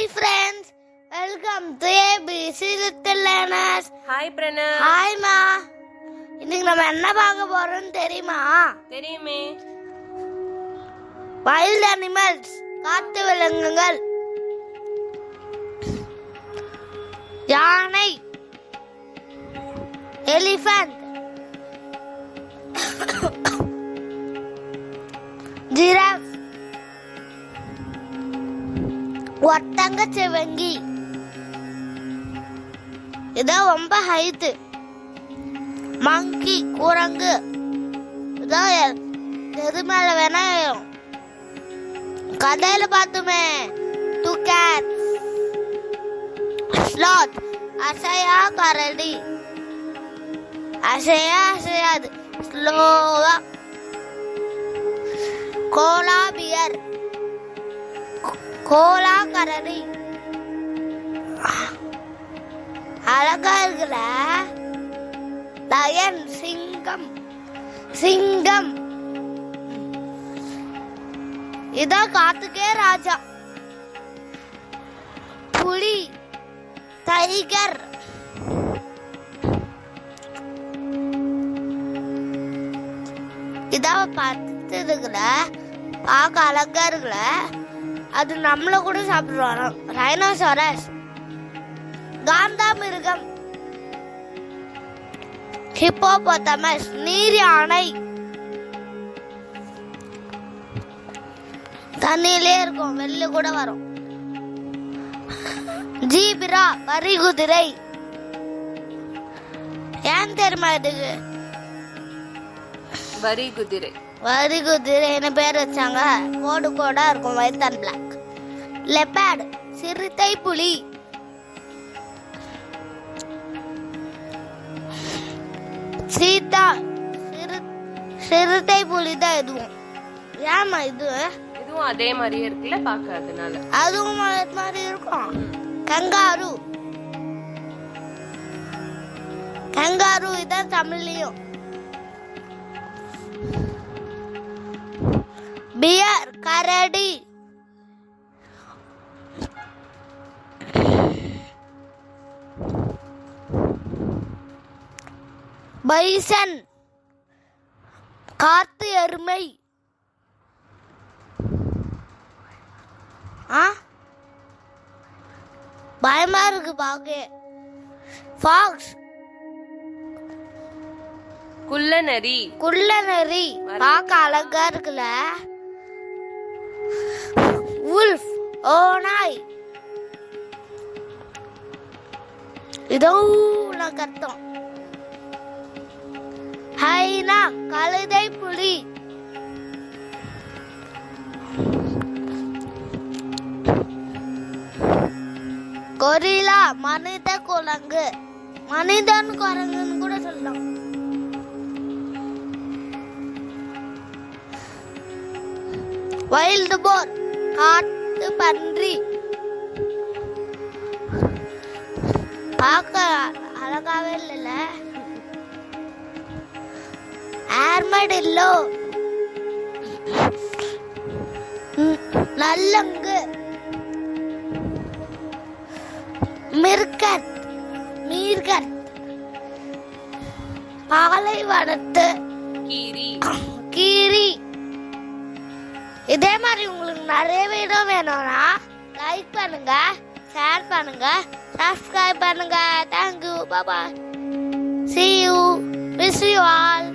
Hi friends welcome to ABC little learners hi Pranav ஹாய்மா இன்னைக்கு நம்ம என்ன பார்க்க போறோம்னு தெரியுமா? தெரியுமே. வைல்ட் அனிமல்ஸ் காட்டு விலங்குகள் யானை எலிஃபண்ட் ஒட்டங்க சிவங்கி. இதான் ரொம்ப ஹைட்டு மங்கி குரங்கு. இதான் எது மேல வேணா கதையில பார்த்துமே டூ கேட் ஸ்லாத் அசையா கரடி. அசையா அசையாது. ஸ்லோவா கோலா பியர் கோலா கரடி அழகா இருக்கிற லயன் சிங்கம். சிங்கம். இதான் காத்துக்கே ராஜா. புலி. டைகர். இதாவ பார்த்துட்டு இருக்கிற பார்க்க அழகா இருக்கிற அது நம்மள கூட சாப்பிடுவாராம் ரைனோசரஸ் காந்தாமிருகம். ஹிப்போபோத்தமஸ் நீர் யானை. தண்ணியிலே இருக்கும். வெளில கூட வரும். ஜீபிரா. வரி குதிரை ஏன் தெரியுமா இதுக்கு? வரி குதிரை வரி குதிரைன்னு பேர் வச்சாங்க. கோடு கோடா இருக்கும் ஒயிட் அண்ட் பிளாக் லெப்பேட் சிறுத்தை புலி. சீதா சிறு சிறுத்தை புலி தான் இதுவும். ஏமா இது? இதுவும் அதே மாதிரியே இருக்குல்ல பார்க்க அதனால. அதுவும் அது மாதிரி இருக்கும். கங்காரு. கங்காரு இதான் தமிழ்லயும். பியர் கரடி பைசன் காத்து எருமை. ஆ? பயமா இருக்கு பாக்க. ஃபாக்ஸ் குள்ள நரி குள்ள நரி பார்க்க அழகா இருக்குல்ல? உல்ஃப் ஓநாய் oh, இதோ நான் கத்தம் ஹைனா கழுதை புலி. கொரிலா மனித குரங்கு. மனிதன் குரங்குன்னு கூட சொல்லலாம். வைல்டு போர் காட்டு பன்றி. பார்க்க அழகாவே இல்லைல்ல? ஆர்மடில்லோ நல்லங்கு மிர்கட் மீர்கட் பாலைவனத்து. கீரி. கீரி. இதே மாதிரி உங்களுக்கு நிறைய வீடியோ வேணும்னா லைக் பண்ணுங்க ஷேர் பண்ணுங்க சப்ஸ்கிரைப் பண்ணுங்க. Thank you Baba see you miss you all